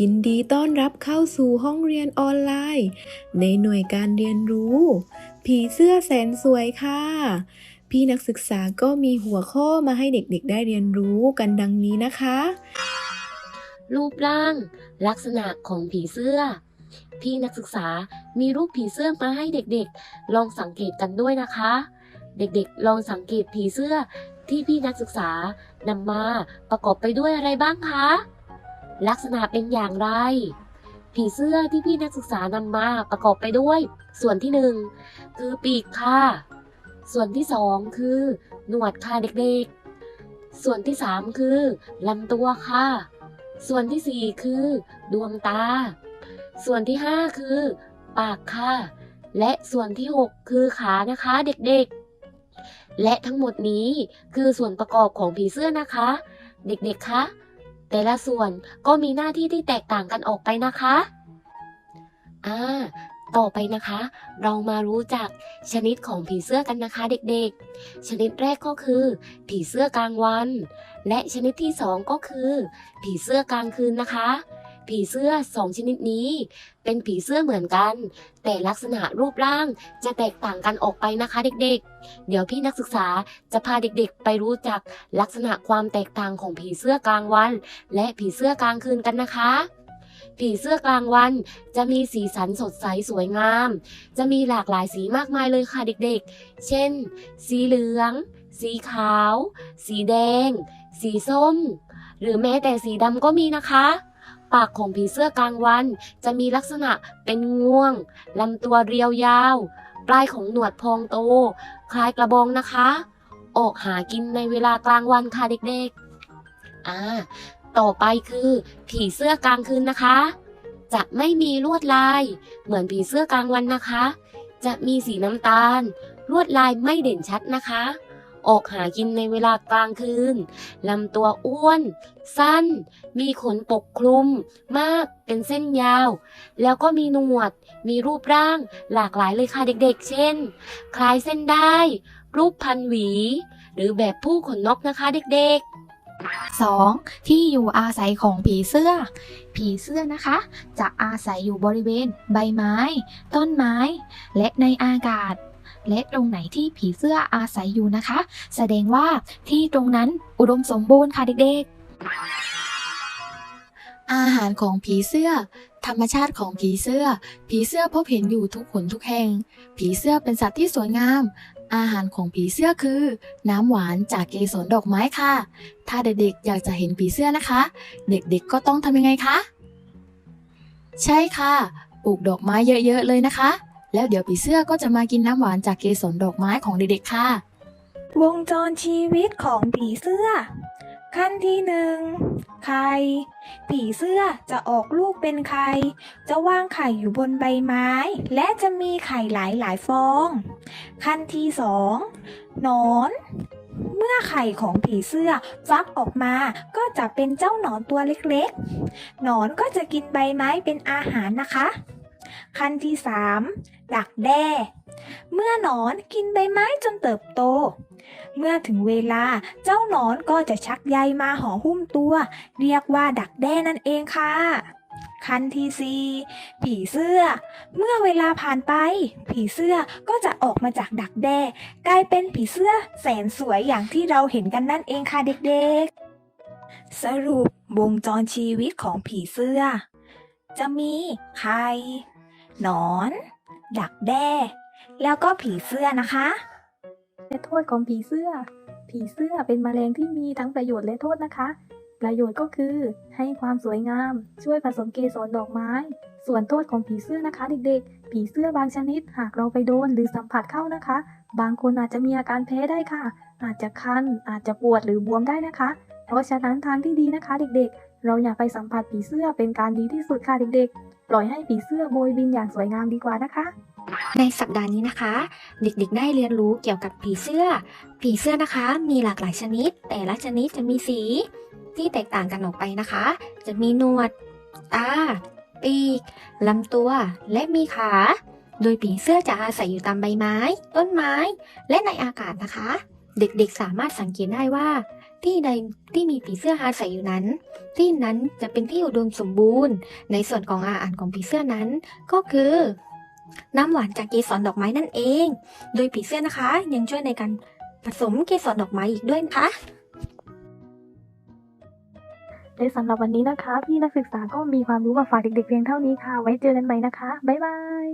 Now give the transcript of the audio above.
ยินดีต้อนรับเข้าสู่ห้องเรียนออนไลน์ ในหน่วยการเรียนรู้ ผีเสื้อแสนสวยค่ะ พี่นักศึกษาก็มีหัวข้อมาให้เด็กๆได้เรียนรู้กันดังนี้นะคะ รูปร่าง ลักษณะของผีเสื้อ พี่นักศึกษามีรูปผีเสื้อมาให้เด็กๆ ลองสังเกตกันด้วยนะคะ เด็กๆ ลองสังเกตผีเสื้อที่พี่นักศึกษานำมาประกอบไปด้วยอะไรบ้างคะ ลักษณะเป็นอย่างไร ผีเสื้อที่พี่นักศึกษานำมาประกอบไปด้วย ส่วนที่หนึ่งคือปีกค่ะ ส่วนที่สองคือหนวดค่ะเด็กๆ ส่วนที่สามคือลำตัวค่ะ ส่วนที่สี่คือดวงตา ส่วนที่ห้าคือ ปากค่ะ และส่วนที่หกคือขานะคะเด็กๆ และทั้งหมดนี้คือส่วนประกอบของผีเสื้อนะคะ เด็กๆคะ แต่ละส่วนก็มีหน้าที่ที่แตกต่างกันออกไปนะคะ อ่า ต่อไปนะคะ เรามารู้จักชนิดของผีเสื้อกันนะคะเด็กๆ ชนิดแรกก็คือ ผีเสื้อกลางวัน และชนิดที่สองก็คือ ผีเสื้อกลางคืนนะคะ ผีเสื้อสองชนิดนี้ เป็นผีเสื้อเหมือนกัน แต่ลักษณะรูปร่างจะแตกต่างกันออกไปนะคะเด็กๆ เดี๋ยวพี่นักศึกษาจะพาเด็กๆ ไปรู้จักลักษณะความแตกต่างของผีเสื้อกลางวัน และผีเสื้อกลางคืนกันนะคะผีเสื้อกลางวันจะมีสีสันสดใสสวยงาม จะมีหลากหลายสีมากมายเลยค่ะเด็กๆ เช่น สีเหลือง สีขาว สีแดง สีส้ม หรือแม้แต่สีดำก็มีนะคะ ปากของผีเสื้อกลางวัน จะมีลักษณะเป็นง่วงลำตัวเรียวยาว ปลายของหนวดพองโต คล้ายกระบองนะคะ ออกหากินในเวลากลางวันค่ะเด็กๆ อ่า ต่อไปคือ ผีเสื้อกลางคืนนะคะ จะไม่มีลวดลาย เหมือนผีเสื้อกลางวันนะคะ จะมีสีน้ำตาล ลวดลายไม่เด่นชัดนะคะ ออกหากินในเวลากลางคืนลำตัวอ้วน สั้น มีขนปกคลุม มากเป็นเส้นยาว แล้วก็มีหนวด มีรูปร่างหลากหลายเลยค่ะเด็กๆ เช่น คล้ายเส้นได้ รูปพันหวี หรือแบบผู้ขนนกนะคะเด็กๆ 2. ที่อยู่อาศัยของผีเสื้อ ผีเสื้อนะคะ จะอาศัยอยู่บริเวณใบไม้ ต้นไม้ และในอากาศ และตรงไหนที่ผีเสื้ออาศัยอยู่นะคะ แสดงว่าที่ตรงนั้นอุดมสมบูรณ์ค่ะเด็กๆ อาหารของผีเสื้อ ธรรมชาติของผีเสื้อ ผีเสื้อพบเห็นอยู่ทุกหนทุกแห่ง ผีเสื้อเป็นสัตว์ที่สวยงามอาหารของผีเสื้อคือ น้ำหวานจากเกสรดอกไม้ค่ะ ถ้าเด็กๆอยากจะเห็นผีเสื้อนะคะ เด็กๆก็ต้องทำยังไงคะ ใช่ค่ะ ปลูกดอกไม้เยอะๆเลยนะคะ แล้วเดี๋ยวผีเสื้อก็จะมากินน้ำหวานจากเกสรดอกไม้ของเด็กๆค่ะ วงจรชีวิตของผีเสื้อ ขั้นที่หนึ่งไข่ ผีเสื้อจะออกลูกเป็นไข่ จะวางไข่อยู่บนใบไม้ และจะมีไข่หลายหลายๆฟอง ขั้นที่สองหนอน เมื่อไข่ของผีเสื้อฟักออกมาก็จะเป็นเจ้าหนอนตัวเล็กๆ หนอนก็จะกินใบไม้เป็นอาหารนะคะ ขั้นที่สามดักแด้ เมื่อหนอนกินใบไม้จนเติบโต เมื่อถึงเวลาเจ้าหนอนก็จะชักใยมาห่อหุ้มตัว เรียกว่าดักแด้นั่นเองค่ะขั้นที่สี่ผีเสื้อ เมื่อเวลาผ่านไป ผีเสื้อก็จะออกมาจากดักแด้ กลายเป็นผีเสื้อแสนสวยอย่างที่เราเห็นกันนั่นเองค่ะเด็กๆ สรุปวงจรชีวิตของผีเสื้อ จะมีไข่ หนอน ดักแด้ แล้วก็ผีเสื้อนะคะและโทษของผีเสื้อ ผีเสื้อเป็นแมลงที่มีทั้งประโยชน์และโทษนะคะ ประโยชน์ก็คือให้ความสวยงาม ช่วยผสมเกสรดอกไม้ ส่วนโทษของผีเสื้อนะคะเด็กๆ ผีเสื้อบางชนิดหากเราไปโดนหรือสัมผัสเข้านะคะ บางคนอาจจะมีอาการแพ้ได้ค่ะ อาจจะคัน อาจจะปวดหรือบวมได้นะคะ เพราะฉะนั้นทางที่ดีนะคะเด็กๆ เราอย่าไปสัมผัสผีเสื้อเป็นการดีที่สุดค่ะเด็กๆ ปล่อยให้ผีเสื้อโบยบินอย่างสวยงามดีกว่านะคะ ในสัปดาห์นี้นะคะ เด็กๆ ได้เรียนรู้เกี่ยวกับผีเสื้อ ผีเสื้อนะคะ มีหลากหลายชนิด แต่ละชนิดจะมีสี ที่แตกต่างกันออกไปนะคะ จะมีหนวด ตา ปีก ลำตัว และมีขา โดยผีเสื้อจะอาศัยอยู่ตามใบไม้ ต้นไม้ และในอากาศนะคะ เด็กๆ สามารถสังเกตได้ว่า ที่ใดที่มีผีเสื้ออาศัยอยู่นั้น ที่นั้นจะเป็นที่อุดมสมบูรณ์ ในส่วนของอาหารของผีเสื้อนั้น ก็คือ น้ำหวานจากเกสรดอกไม้นั่นเอง โดยผีเสื้อนะคะ ยังช่วยในการผสมเกสรดอกไม้อีกด้วยนะคะและสำหรับวันนี้นะคะ พี่นักศึกษาก็มีความรู้มาฝากเด็กๆเพียงเท่านี้ค่ะ ไว้เจอกันใหม่นะคะ บ๊ายบาย